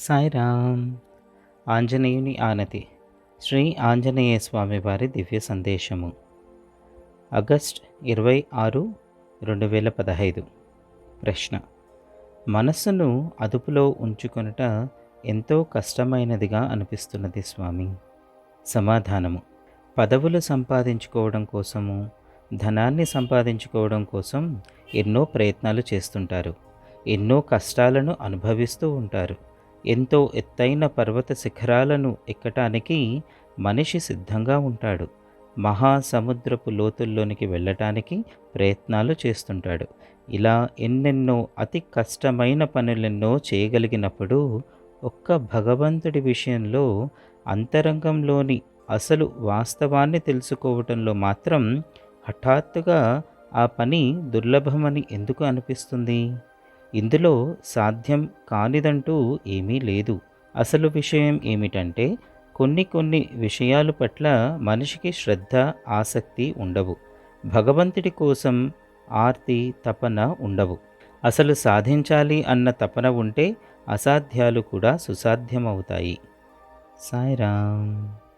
సాయిరామ్. ఆంజనేయుని ఆనతి. శ్రీ ఆంజనేయ స్వామి వారి దివ్య సందేశము. ఆగస్ట్ ఇరవై ఆరు రెండు వేల పదహైదు. ప్రశ్న. మనస్సును అదుపులో ఉంచుకొనుట ఎంతో కష్టమైనదిగా అనిపిస్తున్నది స్వామి. సమాధానము. పదవులు సంపాదించుకోవడం కోసము ధనాన్ని సంపాదించుకోవడం కోసం ఎన్నో ప్రయత్నాలు చేస్తుంటారు. ఎన్నో కష్టాలను అనుభవిస్తూ ఉంటారు. ఎంతో ఎత్తైన పర్వత శిఖరాలను ఎక్కటానికి మనిషి సిద్ధంగా ఉంటాడు. మహాసముద్రపు లోతుల్లోనికి వెళ్ళటానికి ప్రయత్నాలు చేస్తుంటాడు. ఇలా ఎన్నెన్నో అతి కష్టమైన పనులెన్నో చేయగలిగినప్పుడు ఒక్క భగవంతుడి విషయంలో అంతరంగంలోని అసలు వాస్తవాన్ని తెలుసుకోవటంలో మాత్రం హఠాత్తుగా ఆ పని దుర్లభమని ఎందుకు అనిపిస్తుంది? ఇందులో సాధ్యం కానిదంటూ ఏమీ లేదు. అసలు విషయం ఏమిటంటే కొన్ని కొన్ని విషయాలు పట్ల మనిషికి శ్రద్ధ ఆసక్తి ఉండవు. భగవంతుడి కోసం ఆర్తి తపన ఉండవు. అసలు సాధించాలి అన్న తపన ఉంటే అసాధ్యాలు కూడా సుసాధ్యమవుతాయి. సాయిరామ్.